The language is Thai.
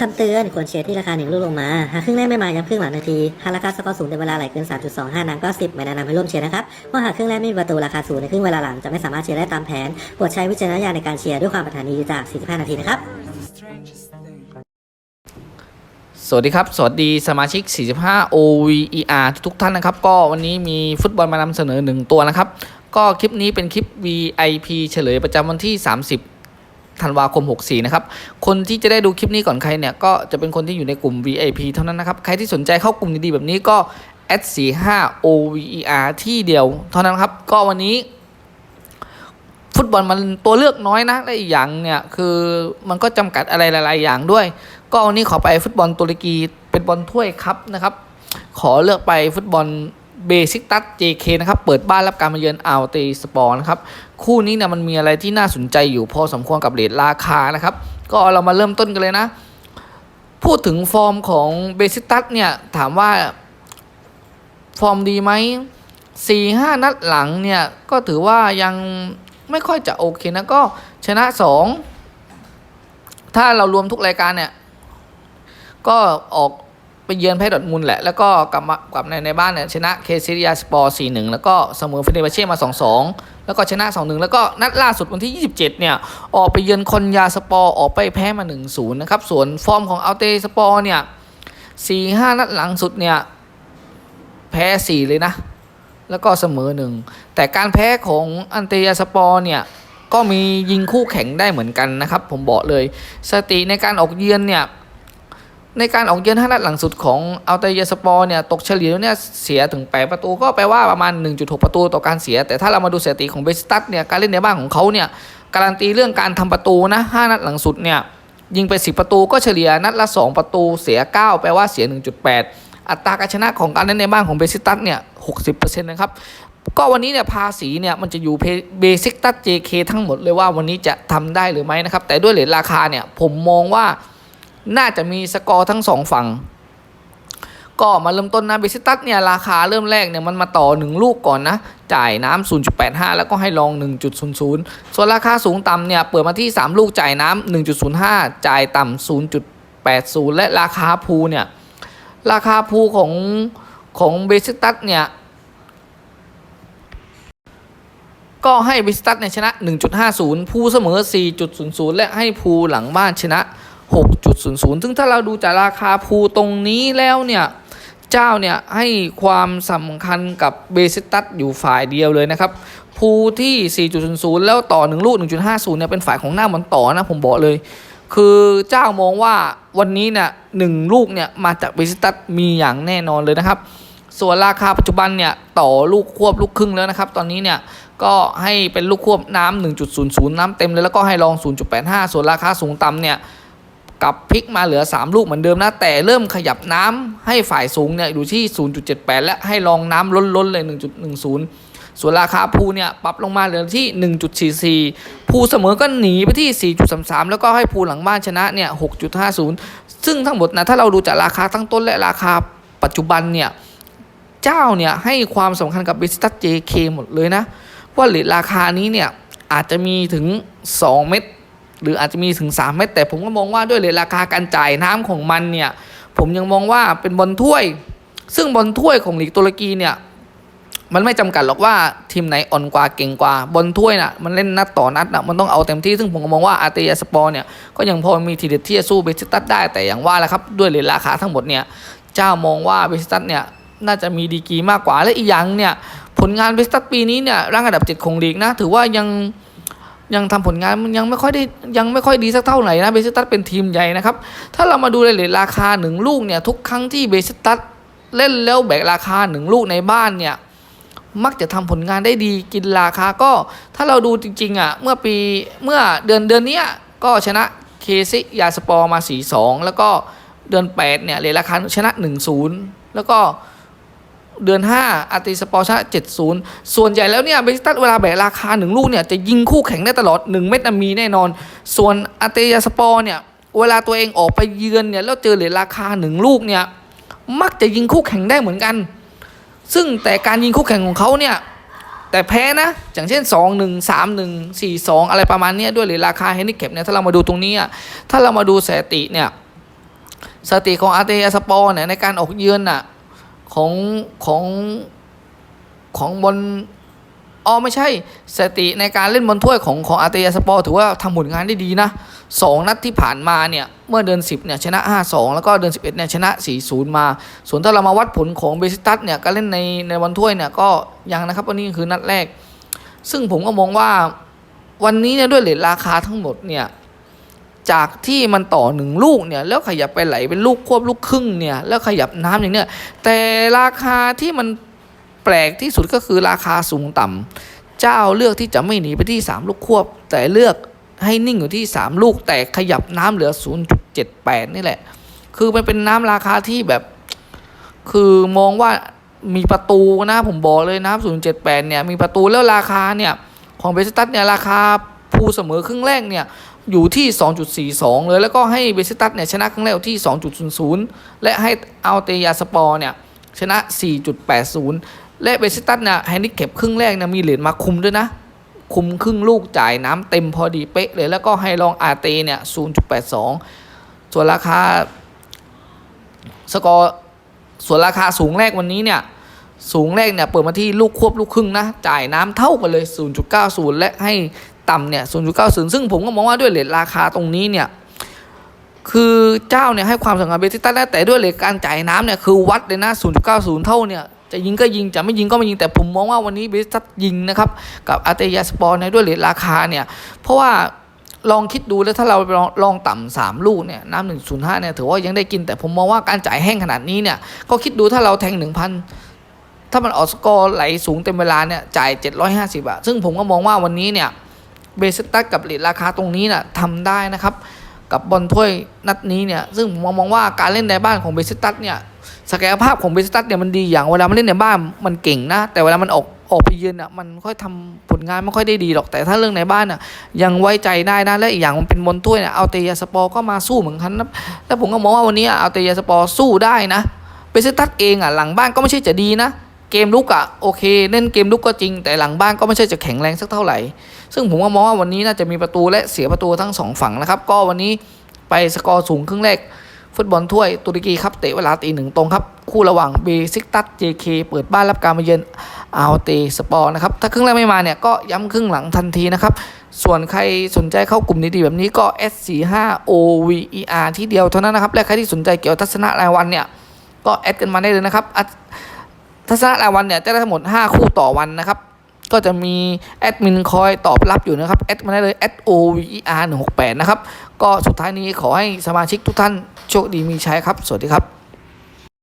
คำเตือนควรเชียร์ที่ราคาหนึ่งลูกลงมา หากครึ่งแรกไม่มาย้ำครึ่งหลังนาที หากราคาสกอร์สูงในเวลาไหลเกิน 3.25 นางก็ 10 ไม่แนะนำให้ร่วมเชียร์นะครับเพราะหากครึ่งแรกไม่มีประตูราคาสูงในครึ่งเวลาหลังจะไม่สามารถเชียร์ได้ตามแผนโปรดใช้วิจารณญาณในการเชียร์ด้วยความปรารถนาดีจาก 45 นาทีนะครับสวัสดีครับ สวัสดีสมาชิก 45 OVER ทุกท่านนะครับ ก็วันนี้มีฟุตบอลมานำเสนอ 1 ตัวนะครับ ก็คลิปนี้เป็นคลิป VIP เฉลยประจำวันที่ 30 ธันวาคม 64 นะครับ คนที่จะได้ดูคลิปนี้ก่อนใครเนี่ย ก็จะเป็นคนที่อยู่ในกลุ่ม VIP เท่านั้นนะครับ ใครที่สนใจเข้ากลุ่มดีๆแบบนี้ก็ @45 OVER ที่เดียว เท่านั้นครับ ก็วันนี้ ฟุตบอลมันตัวเลือกน้อยนะ และอีกอย่างเนี่ยคือมันก็จำกัดอะไรหลาย ๆ อย่างด้วย ก็วันนี้ขอไปฟุตบอลตุรกีเป็นบอลถ้วยครับนะครับ ขอเลือกไปฟุตบอล เบซิกตัส JK นะครับเปิดบ้านรับการมาเยือนอัลตีสปอร์นะครับคู่นี้เนี่ยมันมีอะไรที่น่าสนใจอยู่พอสมควรกับเรทราคานะครับ ก็เรามาเริ่มต้นกันเลยนะ พูดถึงฟอร์มของเบซิกตัสเนี่ยถามว่าฟอร์มดีไหมสี่ห้านัดหลังเนี่ยก็ถือว่ายังไม่ค่อยจะโอเคนะก็ชนะสองถ้าเรารวมทุกรายการเนี่ยก็ออก ไปเยือนแพ้ดอร์ทมุนแหละ แล้วก็กลับมากลับในในบ้านเนี่ยชนะเคซิริยาสปอร์สี่หนึ่งแล้วก็เสมอฟิเนบาเช่มาสองสองแล้วก็ชนะสองหนึ่งแล้วก็นัดล่าสุดวันที่ 27 เนี่ย ออกไปเยือนคอนยาสปอร์ออกไปแพ้มา1-0นะครับ ส่วนฟอร์มของอัลเตสปอร์เนี่ยสี่ห้านัดหลังสุดเนี่ย แพ้สี่เลยนะ แล้วก็เสมอหนึ่งแต่การแพ้ของอันเตยาสปอร์เนี่ยก็มียิงคู่แข่งได้เหมือนกันนะครับ ผมบอกเลย สติในการออกเยือนเนี่ย ในการออกเยือนห้านัดหลังสุดของอัลเตยสปอร์เนี่ยตกเฉลี่ยแล้วเนี่ยเสียถึง 8 ประตูก็แปลว่าประมาณ 1.6 ประตูต่อการเสีย แต่ถ้าเรามาดูสถิติของเบสตัสเนี่ยการเล่นในบ้านของเขาเนี่ยการันตีเรื่องการทำประตูนะ5นัดหลังสุดเนี่ยยิงไป 10 ประตูก็เฉลี่ยนัดละ 2 ประตูเสีย 9 แปลว่าเสีย 1.8 อัตราการชนะของการเล่นในบ้านของเบสิตัสเนี่ย60%นะครับก็วันนี้เนี่ยภาษีเนี่ยมันจะอยู่เบสิกตัส JK ทั้งหมดเลยว่าวันนี้จะทำได้หรือไม่นะครับแต่ด้วยเหรียญราคาเนี่ยผมมองว่า น่าจะมีสกอร์ทั้งสองฝั่ง ก็มาเริ่มต้นนะเบสิตัสเนี่ยราคาเริ่มแรกเนี่ยมันมาต่อ 1 ลูกก่อนนะ จ่ายน้ำ0.85 แล้วก็ให้ลอง 1.00 ส่วนราคาสูงต่ำเนี่ยเปิดมาที่ 3 ลูกจ่ายน้ำ1.05 จ่ายต่ำ0.80 และราคาภูเนี่ยราคาภูของของเบสิตัสเนี่ยก็ให้เบสิตัสเนี่ยชนะ 1.50ภูเสมอ 4.00 และให้ภูหลังบ้านชนะ 6.00 ซึ่งถ้าเราดูจากราคาภูตรงนี้แล้วเนี่ยเจ้าเนี่ยให้ความสำคัญกับเบสิตัสอยู่ฝ่ายเดียวเลยนะครับภูที่ 4.00 แล้วต่อ 1 ลูก 1.50 เนี่ยเป็นฝ่ายของหน้ามันต่อนะผมบอกเลย คือเจ้ามองว่าวันนี้เนี่ยหนึ่งลูกเนี่ยมาจากเบสิตัสมีอย่างแน่นอนเลยนะครับ ส่วนราคาปัจจุบันเนี่ยต่อลูกควบลูกครึ่งแล้วนะครับ ตอนนี้เนี่ยก็ให้เป็นลูกควบน้ำ1.00 น้ำเต็มเลยแล้วก็ให้ลอง 0.85 ส่วนราคาสูงต่ำเนี่ย กับพลิกมาเหลือ 3 ลูกเหมือนเดิมนะ แต่เริ่มขยับน้ำให้ฝ่ายสูงเนี่ยอยู่ที่ 0.78 และให้ลองน้ำล้นๆเลย 1.10 ส่วนราคาภูเนี่ยปรับลงมาเหลือที่ 1.44ภูเสมอก็หนีไปที่ 4.33 แล้วก็ให้ภูหลังบ้านชนะเนี่ย 6.50 ซึ่งทั้งหมดนะถ้าเราดูจากราคาตั้งต้นและราคาปัจจุบันเนี่ยเจ้าเนี่ยให้ความสำคัญกับบิสตัส JK หมดเลยนะ ว่าเหรียญราคานี้เนี่ยอาจจะมีถึง 2 เม็ด หรืออาจจะมีถึง 3 เม็ดแต่ผมก็มองว่าด้วยเหรียราคาการจ่ายน้ำของมันเนี่ยผมยังมองว่าเป็นบอลถ้วย ซึ่งบอลถ้วยของลีกตุรกีเนี่ยมันไม่จำกัดหรอกว่าทีมไหนอ่อนกว่าเก่งกว่าบอลถ้วยน่ะมันเล่นนัดต่อนัดน่ะมันต้องเอาเต็มที่ซึ่งผมก็มองว่าอาร์เตียสปอร์เนี่ยก็ยังพอมีทีเด็ดที่จะสู้เบสิตัสได้แต่อย่างว่าแหละครับด้วยเหรียราคาทั้งหมดเนี่ยเจ้ามองว่าเบสิตัสเนี่ยน่าจะมีดีกีมากกว่าและอีกอย่างเนี่ยผลงานเบสิตัสปีนี้เนี่ยร่างอันดับเจ็ดของลีกนะถือว่ายัง ยังทำผลงานมันยังไม่ค่อยได้ยังไม่ค่อยดีสักเท่าไหร่นะเบสิตัสเป็นทีมใหญ่นะครับ ถ้าเรามาดูเหรียญราคาหนึ่งลูกเนี่ยทุกครั้งที่เบสิตัสเล่นแล้วแบกราคาหนึ่งลูกในบ้านเนี่ยมักจะทำผลงานได้ดีกินราคาก็ ถ้าเราดูจริงๆอะเมื่อปีเมื่อเดือนเดือนเนี้ยก็ชนะเคซิยาสปอร์มา 4-2 แล้วก็เดือน 8 เนี่ยเลยราคาชนะ 1-0 แล้วก็ เดือน 5อาร์ติสปอร์ชนะ7-0 ส่วนใหญ่แล้วเนี่ยเบสิตัสเวลาแบกราคา 1 ลูกเนี่ยจะยิงคู่แข่งได้ตลอด 1 เม็ดน่ะมีแน่นอน ส่วนอาร์ติยาสปอร์เนี่ยเวลาตัวเองออกไปเยือนเนี่ยแล้วเจอเหรียญราคา 1 ลูกเนี่ยมักจะยิงคู่แข่งได้เหมือนกัน ซึ่งแต่การยิงคู่แข่งของเขาเนี่ยแต่แพ้นะอย่างเช่น 2 1 3 1 4 2 อะไรประมาณนี้ด้วยหรียญราคาเฮนิเก็บเนี่ยถ้าเรามาดูตรงนี้ถ้าเรามาดูสถิติเนี่ยสถิติของอาร์เตยาสปอร์เนี่ยในการออกเยือนน่ะ ของของของบนอ๋อไม่ใช่สติในการเล่นบนถ้วยของของอาเตยาสปอร์ถือว่าทำผลงานได้ดีนะสองนัดที่ผ่านมาเนี่ย เมื่อเดือน 10เนี่ยชนะ 5-2 แล้วก็เดือน 11เนี่ยชนะ 4-0 มา ส่วนถ้าเรามาวัดผลของเบซิตัสเนี่ยการเล่นในในวันถ้วยเนี่ยก็ยังนะครับวันนี้คือนัดแรก ซึ่งผมก็มองว่าวันนี้เนี่ยด้วยเลทราคาทั้งหมดเนี่ย จากที่มันต่อหนึ่งลูกเนี่ยแล้วขยับไปไหลเป็นลูกควบลูกครึ่งเนี่ยแล้วขยับน้ำอย่างเนี้ยแต่ราคาที่มันแปลกที่สุดก็คือราคาสูงต่ำเจ้าเลือกที่จะไม่หนีไปที่ 3 ลูกควบ แต่เลือกให้นิ่งอยู่ที่ 3 ลูก แต่ขยับน้ำเหลือ 0.78 นี่แหละ คือมันเป็นน้ำราคาที่แบบ คือมองว่ามีประตูนะผมบอกเลยนะ0.78 เนี่ยมีประตูแล้วราคาเนี่ยของเบสตัสเนี่ยราคาภูเสมอครึ่งแรกเนี่ย อยู่ที่ 2.42 เลย แล้วก็ให้เบซิตัสเนี่ยชนะครั้งแรกที่ 2.00 และให้อัลเตยาสปอร์เนี่ยชนะ 4.80 และเบซิตัสเนี่ยแฮนดิแคปครึ่งแรกเนี่ยมีเหรียญมาคุมด้วยนะ คุมครึ่งลูกจ่ายน้ำเต็มพอดีเป๊ะเลย แล้วก็ให้ลองอาเตเนี่ย 0.82 ส่วนราคาสกอร์ส่วนราคาสูงแรกวันนี้เนี่ยสูงแรกเนี่ยเปิดมาที่ลูกควบลูกครึ่งนะ จ่ายน้ำเท่ากันเลย 0.90 และให้ ต่ำเนี่ย 0.90 ซึ่งผมก็มองว่าด้วยเลทราคาตรงนี้เนี่ย คือเจ้าเนี่ยให้ความสำคัญเบสิตัสนะแต่ด้วยเลทการจ่ายน้ำเนี่ยคือวัดเลยนะ 0.90 เท่าเนี่ยจะยิงก็ยิงจะไม่ยิงก็ไม่ยิงแต่ผมมองว่าวันนี้เบสิตัสยิงนะครับกับอาเตยาสปอร์ในด้วยเลทราคาเนี่ย เพราะว่าลองคิดดูแล้วถ้าเราลองลองต่ำสามลูกเนี่ยน้ำหนึ่งศูนย์ห้าเนี่ยถือว่ายังได้กินแต่ผมมองว่าการจ่ายแห้งขนาดนี้เนี่ยก็คิดดูถ้าเราแทงหนึ่งพันถ้ามันออกสกอร์ไหลสูงเต็มเวลาเนี่ยจ่าย 750อะซึ่งผมก็มองว่าวันนี้เนี่ย เบสตัสกับเลทราคาตรงนี้น่ะทำได้นะครับ กับบอลถ้วยนัดนี้เนี่ยซึ่งผมมองว่าการเล่นในบ้านของเบสตัสเนี่ยศักยภาพของเบสตัสเนี่ยมันดีอย่างเวลามันเล่นในบ้านมันเก่งนะ แต่เวลามันออกออกไปเยือนอะมันค่อยทำผลงานไม่ค่อยได้ดีหรอกแต่ถ้าเรื่องในบ้านอะยังไว้ใจได้นะและอีกอย่างมันเป็นบอลถ้วยเนี่ยเอาเตยาสปอร์ก็มาสู้เหมือนกันนะแล้วผมก็มองว่าวันนี้เอาเตยาสปอร์สู้ได้นะเบสตัสเองอะหลังบ้านก็ไม่ใช่จะดีนะ เกมลุกอะโอเค เล่นเกมลุกก็จริง แต่หลังบ้านก็ไม่ใช่จะแข็งแรงสักเท่าไหร่ ซึ่งผมก็มองว่าวันนี้น่าจะมีประตูและเสียประตูทั้งสองฝั่งนะครับ ก็วันนี้ไปสกอร์สูงครึ่งแรก ฟุตบอลถ้วยตุรกีครับเตะเวลาตีหนึ่งตรงครับ คู่ระหว่างเบซิกตัส JK เปิดบ้านรับการมาเยือนอาเตสปอร์นะครับถ้าครึ่งแรกไม่มาเนี่ยก็ย้ำครึ่งหลังทันทีนะครับส่วนใครสนใจเข้ากลุ่มดีๆแบบนี้ก็ S45 OVER ที่เดียวเท่านั้นนะครับและใครที่สนใจเกี่ยวกับทัศนะรายวันเนี่ยก็แอดกันมาได้เลยนะครับ ทัศนะรายวันเนี่ยจะได้ทั้งหมด 5 คู่ต่อวันนะครับ ก็จะมีแอดมินคอยตอบรับอยู่นะครับแอดมาได้เลย a d o v r 1 6 8นะครับ ก็สุดท้ายนี้ขอให้สมาชิกทุกท่านโชคดีมีชัยครับ สวัสดีครับ